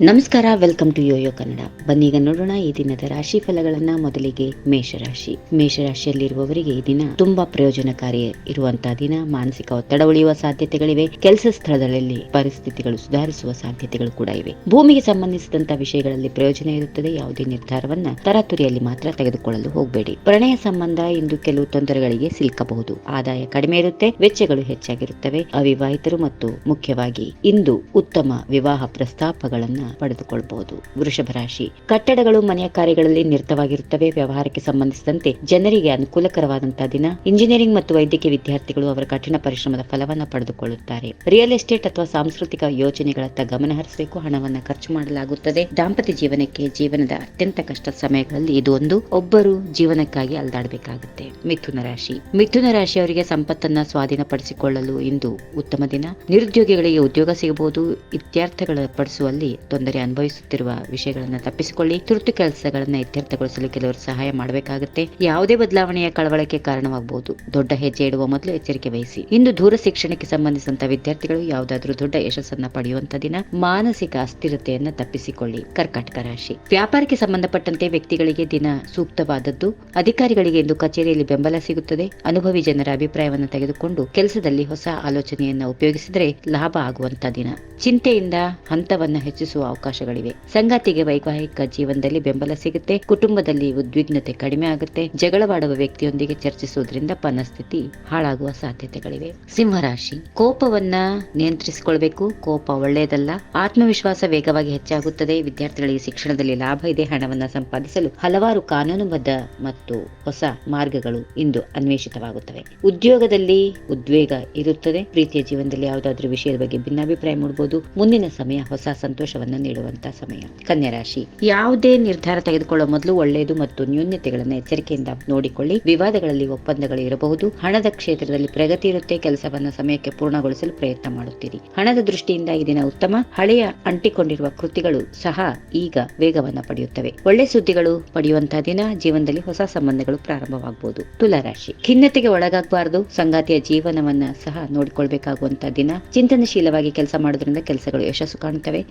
ನಮಸ್ಕಾರ, welcome to Yoyo Kannada. ಬನ್ನೀಗ ನೋಡೋಣ ಈ ದಿನದ ರಾಶಿ ಫಲಗಳನ್ನ ಮೊದಲಿಗೆ ಮೇಷರಾಶಿ. ಮೇಷರಾಶಿಯಲ್ಲಿರುವವರಿಗೆ ಈ ದಿನ ತುಂಬಾ ಪ್ರಯೋಜನಕಾರಿ ಇರುವಂತಹ ದಿನ. ಮಾನಸಿಕ ಒತ್ತಡ ಉಳಿಯುವ ಸಾಧ್ಯತೆಗಳಿವೆ. ಕೆಲಸ ಸ್ಥಳದಲ್ಲಿ ಪರಿಸ್ಥಿತಿಗಳು ಸುಧಾರಿಸುವ ಸಾಧ್ಯತೆಗಳು ಕೂಡ ಇವೆ. ಭೂಮಿಗೆ ಸಂಬಂಧಿಸಿದಂತಹ ವಿಷಯಗಳಲ್ಲಿ ಪ್ರಯೋಜನ ಇರುತ್ತದೆ. ಯಾವುದೇ ನಿರ್ಧಾರವನ್ನ ತರಾತುರಿಯಲ್ಲಿ ಮಾತ್ರ ತೆಗೆದುಕೊಳ್ಳಲು ಹೋಗಬೇಡಿ. ಪ್ರಣಯ ಸಂಬಂಧ ಇಂದು ಕೆಲವು ತೊಂದರೆಗಳಿಗೆ ಸಿಲುಕಬಹುದು. ಆದಾಯ ಕಡಿಮೆ ಇರುತ್ತೆ. ವೆಚ್ಚಗಳು ಹೆಚ್ಚಾಗಿರುತ್ತವೆ. ಅವಿವಾಹಿತರು ಮತ್ತು ಮುಖ್ಯವಾಗಿ ಇಂದು ಉತ್ತಮ ವಿವಾಹ ಪ್ರಸ್ತಾಪಗಳನ್ನ ಪಡೆದುಕೊಳ್ಳಬಹುದು ವೃಷಭ ರಾಶಿ. ಕಟ್ಟಡಗಳು, ಮನೆಯ ಕಾರ್ಯಗಳಲ್ಲಿ ನಿರತವಾಗಿರುತ್ತವೆ. ವ್ಯವಹಾರಕ್ಕೆ ಸಂಬಂಧಿಸಿದಂತೆ ಜನರಿಗೆ ಅನುಕೂಲಕರವಾದಂತಹ ದಿನ. ಇಂಜಿನಿಯರಿಂಗ್ ಮತ್ತು ವೈದ್ಯಕೀಯ ವಿದ್ಯಾರ್ಥಿಗಳು ಅವರ ಕಠಿಣ ಪರಿಶ್ರಮದ ಫಲವನ್ನು ಪಡೆದುಕೊಳ್ಳುತ್ತಾರೆ. ರಿಯಲ್ ಎಸ್ಟೇಟ್ ಅಥವಾ ಸಾಂಸ್ಕೃತಿಕ ಯೋಜನೆಗಳತ್ತ ಗಮನ ಹರಿಸಬೇಕು. ಹಣವನ್ನು ಖರ್ಚು ಮಾಡಲಾಗುತ್ತದೆ. ದಾಂಪತ್ಯ ಜೀವನಕ್ಕೆ ಜೀವನದ ಅತ್ಯಂತ ಕಷ್ಟದ ಸಮಯಗಳಲ್ಲಿ ಇದು ಒಂದು. ಒಬ್ಬರು ಜೀವನಕ್ಕಾಗಿ ಅಲ್ದಾಡಬೇಕಾಗುತ್ತೆ. ಮಿಥುನ ರಾಶಿ. ಮಿಥುನ ರಾಶಿಯವರಿಗೆ ಸಂಪತ್ತನ್ನ ಸ್ವಾಧೀನಪಡಿಸಿಕೊಳ್ಳಲು ಇಂದು ಉತ್ತಮ ದಿನ. ನಿರುದ್ಯೋಗಿಗಳಿಗೆ ಉದ್ಯೋಗ ಸಿಗಬಹುದು. ಇತ್ಯರ್ಥಗಳ ಪಡಿಸುವಲ್ಲಿ ತೊಂದರೆ ಅನುಭವಿಸುತ್ತಿರುವ ವಿಷಯಗಳನ್ನು ತಪ್ಪಿಸಿಕೊಳ್ಳಿ. ತುರ್ತು ಕೆಲಸಗಳನ್ನ ಇತ್ಯರ್ಥಗೊಳಿಸಲು ಕೆಲವರು ಸಹಾಯ ಮಾಡಬೇಕಾಗುತ್ತೆ. ಯಾವುದೇ ಬದಲಾವಣೆಯ ಕಳವಳಕ್ಕೆ ಕಾರಣವಾಗಬಹುದು ದೊಡ್ಡ ಹೆಜ್ಜೆ ಇಡುವ ಮೊದಲು ಎಚ್ಚರಿಕೆ ವಹಿಸಿ. ಇಂದು ದೂರ ಶಿಕ್ಷಣಕ್ಕೆ ಸಂಬಂಧಿಸಿದಂತಹ ವಿದ್ಯಾರ್ಥಿಗಳು ಯಾವುದಾದ್ರೂ ದೊಡ್ಡ ಯಶಸ್ಸನ್ನ ಪಡೆಯುವಂತ ದಿನ ಮಾನಸಿಕ ಅಸ್ಥಿರತೆಯನ್ನ ತಪ್ಪಿಸಿಕೊಳ್ಳಿ. ಕರ್ಕಾಟಕ ರಾಶಿ. ವ್ಯಾಪಾರಕ್ಕೆ ಸಂಬಂಧಪಟ್ಟಂತೆ ವ್ಯಕ್ತಿಗಳಿಗೆ ದಿನ ಸೂಕ್ತವಾದದ್ದು. ಅಧಿಕಾರಿಗಳಿಗೆ ಇಂದು ಕಚೇರಿಯಲ್ಲಿ ಬೆಂಬಲ ಸಿಗುತ್ತದೆ. ಅನುಭವಿ ಜನರ ಅಭಿಪ್ರಾಯವನ್ನು ತೆಗೆದುಕೊಂಡು ಕೆಲಸದಲ್ಲಿ ಹೊಸ ಆಲೋಚನೆಯನ್ನ ಉಪಯೋಗಿಸಿದರೆ ಲಾಭ ಆಗುವಂತ ದಿನ. ಚಿಂತೆಯಿಂದ ಹಂತವನ್ನು ಹೆಚ್ಚಿಸುವ ಅವಕಾಶಗಳಿವೆ. ಸಂಗಾತಿಗೆ ವೈವಾಹಿಕ ಜೀವನದಲ್ಲಿ ಬೆಂಬಲ ಸಿಗುತ್ತೆ. ಕುಟುಂಬದಲ್ಲಿ ಉದ್ವಿಗ್ನತೆ ಕಡಿಮೆ ಆಗುತ್ತೆ. ಜಗಳವಾಡುವ ವ್ಯಕ್ತಿಯೊಂದಿಗೆ ಚರ್ಚಿಸುವುದರಿಂದ ಮನಸ್ಥಿತಿ ಹಾಳಾಗುವ ಸಾಧ್ಯತೆಗಳಿವೆ. ಸಿಂಹರಾಶಿ. ಕೋಪವನ್ನ ನಿಯಂತ್ರಿಸಿಕೊಳ್ಬೇಕು. ಕೋಪ ಒಳ್ಳೆಯದಲ್ಲ. ಆತ್ಮವಿಶ್ವಾಸ ವೇಗವಾಗಿ ಹೆಚ್ಚಾಗುತ್ತದೆ. ವಿದ್ಯಾರ್ಥಿಗಳಿಗೆ ಶಿಕ್ಷಣದಲ್ಲಿ ಲಾಭ ಇದೆ. ಹಣವನ್ನ ಸಂಪಾದಿಸಲು ಹಲವಾರು ಕಾನೂನುಬದ್ಧ ಮತ್ತು ಹೊಸ ಮಾರ್ಗಗಳು ಇಂದು ಅನ್ವೇಷಿತವಾಗುತ್ತವೆ. ಉದ್ಯೋಗದಲ್ಲಿ ಉದ್ವೇಗ ಇರುತ್ತದೆ. ಪ್ರೀತಿಯ ಜೀವನದಲ್ಲಿ ಯಾವುದಾದ್ರೂ ವಿಷಯದ ಬಗ್ಗೆ ಭಿನ್ನಾಭಿಪ್ರಾಯ ಮೂಡಬಹುದು ಮುಂದಿನ ಸಮಯ ಹೊಸ ಸಂತೋಷವನ್ನ ನೀಡುವಂತಹ ಸಮಯ. ಕನ್ಯಾ ರಾಶಿ, ಯಾವುದೇ ನಿರ್ಧಾರ ತೆಗೆದುಕೊಳ್ಳುವ ಮೊದಲು ಒಳ್ಳೆಯದು ಮತ್ತು ನ್ಯೂನ್ಯತೆಗಳನ್ನು ಎಚ್ಚರಿಕೆಯಿಂದ ನೋಡಿಕೊಳ್ಳಿ. ವಿವಾದಗಳಲ್ಲಿ ಒಪ್ಪಂದಗಳು ಇರಬಹುದು. ಹಣದ ಕ್ಷೇತ್ರದಲ್ಲಿ ಪ್ರಗತಿ ಇರುತ್ತೆ. ಕೆಲಸವನ್ನು ಸಮಯಕ್ಕೆ ಪೂರ್ಣಗೊಳಿಸಲು ಪ್ರಯತ್ನ ಮಾಡುತ್ತೀರಿ. ಹಣದ ದೃಷ್ಟಿಯಿಂದ ಈ ದಿನ ಉತ್ತಮ. ಹಳೆಯ ಅಂಟಿಕೊಂಡಿರುವ ಕೃತಿಗಳು ಸಹ ಈಗ ವೇಗವನ್ನು ಪಡೆಯುತ್ತವೆ. ಒಳ್ಳೆ ಸುದ್ದಿಗಳು ಪಡೆಯುವಂತಹ ದಿನ ಜೀವನದಲ್ಲಿ ಹೊಸ ಸಂಬಂಧಗಳು ಪ್ರಾರಂಭವಾಗಬಹುದು. ತುಲಾರಾಶಿ ಖಿನ್ನತೆಗೆ ಒಳಗಾಗಬಾರದು. ಸಂಗಾತಿಯ ಜೀವನವನ್ನ ಸಹ ನೋಡಿಕೊಳ್ಬೇಕಾಗುವಂತಹ ದಿನ. ಚಿಂತನಶೀಲವಾಗಿ ಕೆಲಸ ಮಾಡೋದ್ರಿಂದ ಕೆಲಸಗಳು ಯಶಸ್ಸು ಕಾಣುತ್ತವೆ.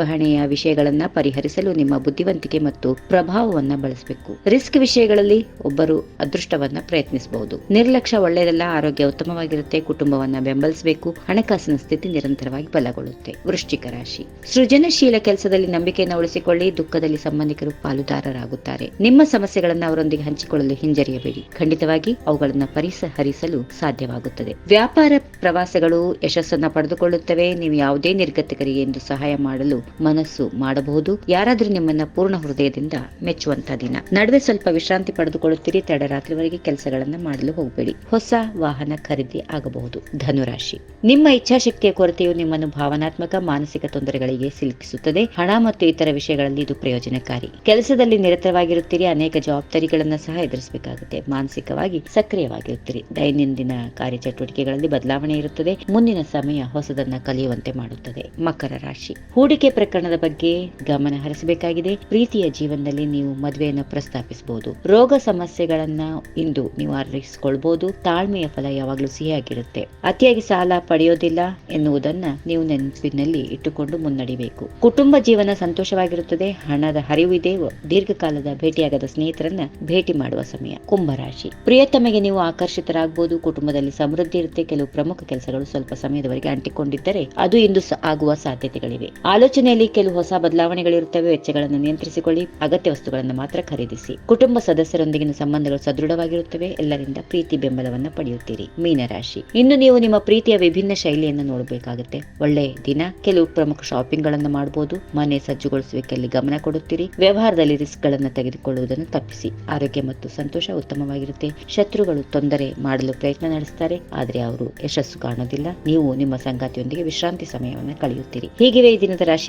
ಕಾರ್ಯನಿರ್ವಹಣೆಯ ವಿಷಯಗಳನ್ನ ಪರಿಹರಿಸಲು ನಿಮ್ಮ ಬುದ್ಧಿವಂತಿಕೆ ಮತ್ತು ಪ್ರಭಾವವನ್ನ ಬಳಸಬೇಕು. ರಿಸ್ಕ್ ವಿಷಯಗಳಲ್ಲಿ ಒಬ್ಬರು ಅದೃಷ್ಟವನ್ನ ಪ್ರಯತ್ನಿಸಬಹುದು. ನಿರ್ಲಕ್ಷ್ಯ ಒಳ್ಳೆಯದಲ್ಲ ಆರೋಗ್ಯ ಉತ್ತಮವಾಗಿರುತ್ತೆ, ಕುಟುಂಬವನ್ನ ಬೆಂಬಲಿಸಬೇಕು, ಹಣಕಾಸಿನ ಸ್ಥಿತಿ ನಿರಂತರವಾಗಿ ಬಲಗೊಳ್ಳುತ್ತೆ. ವೃಶ್ಚಿಕ ರಾಶಿ. ಸೃಜನಶೀಲ ಕೆಲಸದಲ್ಲಿ ನಂಬಿಕೆಯನ್ನು ಉಳಿಸಿಕೊಳ್ಳಿ, ದುಃಖದಲ್ಲಿ ಸಂಬಂಧಿಕರು ಪಾಲುದಾರರಾಗುತ್ತಾರೆ. ನಿಮ್ಮ ಸಮಸ್ಯೆಗಳನ್ನು ಅವರೊಂದಿಗೆ ಹಂಚಿಕೊಳ್ಳಲು ಹಿಂಜರಿಯಬೇಡಿ. ಖಂಡಿತವಾಗಿ ಅವುಗಳನ್ನು ಪರಿಹರಿಸಲು ಸಾಧ್ಯವಾಗುತ್ತದೆ. ವ್ಯಾಪಾರ ಪ್ರವಾಸಗಳು ಯಶಸ್ಸನ್ನ ಪಡೆದುಕೊಳ್ಳುತ್ತವೆ. ನೀವು ಯಾವುದೇ ನಿರ್ಗತಿಕರಿಗೆ ಎಂದು ಸಹಾಯ ಮಾಡಲು ಮನಸ್ಸು ಮಾಡಬಹುದು. ಯಾರಾದರೂ ನಿಮ್ಮನ್ನ ಪೂರ್ಣ ಹೃದಯದಿಂದ ಮೆಚ್ಚುವಂತ ದಿನ. ನಡುವೆ ಸ್ವಲ್ಪ ವಿಶ್ರಾಂತಿ ಪಡೆದುಕೊಳ್ಳುತ್ತೀರಿ. ತಡರಾತ್ರಿವರೆಗೆ ಕೆಲಸಗಳನ್ನ ಮಾಡಲು ಹೋಗಬೇಡಿ. ಹೊಸ ವಾಹನ ಖರೀದಿ ಆಗಬಹುದು. ಧನುರಾಶಿ. ನಿಮ್ಮ ಇಚ್ಛಾಶಕ್ತಿಯ ಕೊರತೆಯು ನಿಮ್ಮನ್ನು ಭಾವನಾತ್ಮಕ, ಮಾನಸಿಕ ತೊಂದರೆಗಳಿಗೆ ಸಿಲುಕಿಸುತ್ತದೆ. ಹಣ ಮತ್ತು ಇತರ ವಿಷಯಗಳಲ್ಲಿ ಇದು ಪ್ರಯೋಜನಕಾರಿ. ಕೆಲಸದಲ್ಲಿ ನಿರತವಾಗಿರುತ್ತೀರಿ. ಅನೇಕ ಜವಾಬ್ದಾರಿಗಳನ್ನ ಸಹ ಎದುರಿಸಬೇಕಾಗುತ್ತೆ. ಮಾನಸಿಕವಾಗಿ ಸಕ್ರಿಯವಾಗಿರುತ್ತೀರಿ. ದೈನಂದಿನ ಕಾರ್ಯಚಟುವಟಿಕೆಗಳಲ್ಲಿ ಬದಲಾವಣೆ ಇರುತ್ತದೆ. ಮುಂದಿನ ಸಮಯ ಹೊಸದನ್ನ ಕಲಿಯುವಂತೆ ಮಾಡುತ್ತದೆ. ಮಕರ ರಾಶಿ. ಹೂಡಿಕೆ ಪ್ರಕರಣದ ಬಗ್ಗೆ ಗಮನ ಹರಿಸಬೇಕಾಗಿದೆ. ಪ್ರೀತಿಯ ಜೀವನದಲ್ಲಿ ನೀವು ಮದುವೆಯನ್ನು ಪ್ರಸ್ತಾಪಿಸಬಹುದು. ರೋಗ ಸಮಸ್ಯೆಗಳನ್ನ ಇಂದು ನಿವಾರಿಸಿಕೊಳ್ಳಬಹುದು ತಾಳ್ಮೆಯ ಫಲ ಯಾವಾಗಲೂ ಸಿಹಿಯಾಗಿರುತ್ತೆ. ಅತಿಯಾಗಿ ಸಾಲ ಪಡೆಯೋದಿಲ್ಲ ಎನ್ನುವುದನ್ನ ನೀವು ನೆನಪಿನಲ್ಲಿ ಇಟ್ಟುಕೊಂಡು ಮುನ್ನಡಿಬೇಕು ಕುಟುಂಬ ಜೀವನ ಸಂತೋಷವಾಗಿರುತ್ತದೆ. ಹಣದ ಹರಿವು ಇದೆ ದೀರ್ಘಕಾಲದ ಭೇಟಿಯಾಗದ ಸ್ನೇಹಿತರನ್ನ ಭೇಟಿ ಮಾಡುವ ಸಮಯ. ಕುಂಭರಾಶಿ. ಪ್ರಿಯತಮೆಗೆ ನೀವು ಆಕರ್ಷಿತರಾಗಬಹುದು. ಕುಟುಂಬದಲ್ಲಿ ಸಮೃದ್ಧಿ ಇರುತ್ತೆ. ಕೆಲವು ಪ್ರಮುಖ ಕೆಲಸಗಳು ಸ್ವಲ್ಪ ಸಮಯದವರೆಗೆ ಅಂಟಿಕೊಂಡಿದ್ದರೆ ಅದು ಇಂದು ಆಗುವ ಸಾಧ್ಯತೆಗಳಿವೆ. ಆಲೋಚನೆಯಲ್ಲಿ ಕೆಲವು ಹೊಸ ಬದಲಾವಣೆಗಳಿರುತ್ತವೆ. ವೆಚ್ಚಗಳನ್ನು ನಿಯಂತ್ರಿಸಿಕೊಳ್ಳಿ. ಅಗತ್ಯ ವಸ್ತುಗಳನ್ನು ಮಾತ್ರ ಖರೀದಿಸಿ. ಕುಟುಂಬ ಸದಸ್ಯರೊಂದಿಗಿನ ಸಂಬಂಧಗಳು ಸದೃಢವಾಗಿರುತ್ತವೆ. ಎಲ್ಲರಿಂದ ಪ್ರೀತಿ ಬೆಂಬಲವನ್ನ ಪಡೆಯುತ್ತೀರಿ. ಮೀನರಾಶಿ. ಇನ್ನು ನೀವು ನಿಮ್ಮ ಪ್ರೀತಿಯ ವಿಭಿನ್ನ ಶೈಲಿಯನ್ನು ನೋಡಬೇಕಾಗುತ್ತೆ. ಒಳ್ಳೆಯ ದಿನ, ಕೆಲವು ಪ್ರಮುಖ ಶಾಪಿಂಗ್ ಗಳನ್ನ ಮಾಡಬಹುದು ಮನೆ ಸಜ್ಜುಗೊಳಿಸುವಿಕೆಯಲ್ಲಿ ಗಮನ ಕೊಡುತ್ತೀರಿ. ವ್ಯವಹಾರದಲ್ಲಿ ರಿಸ್ಕ್ಗಳನ್ನು ತೆಗೆದುಕೊಳ್ಳುವುದನ್ನು ತಪ್ಪಿಸಿ. ಆರೋಗ್ಯ ಮತ್ತು ಸಂತೋಷ ಉತ್ತಮವಾಗಿರುತ್ತೆ. ಶತ್ರುಗಳು ತೊಂದರೆ ಮಾಡಲು ಪ್ರಯತ್ನ ನಡೆಸುತ್ತಾರೆ ಆದರೆ ಅವರು ಯಶಸ್ಸು ಕಾಣೋದಿಲ್ಲ. ನೀವು ನಿಮ್ಮ ಸಂಗಾತಿಯೊಂದಿಗೆ ವಿಶ್ರಾಂತಿ ಸಮಯವನ್ನು ಕಳೆಯುತ್ತೀರಿ. ಹೀಗಿವೆ ಈ ದಿನದ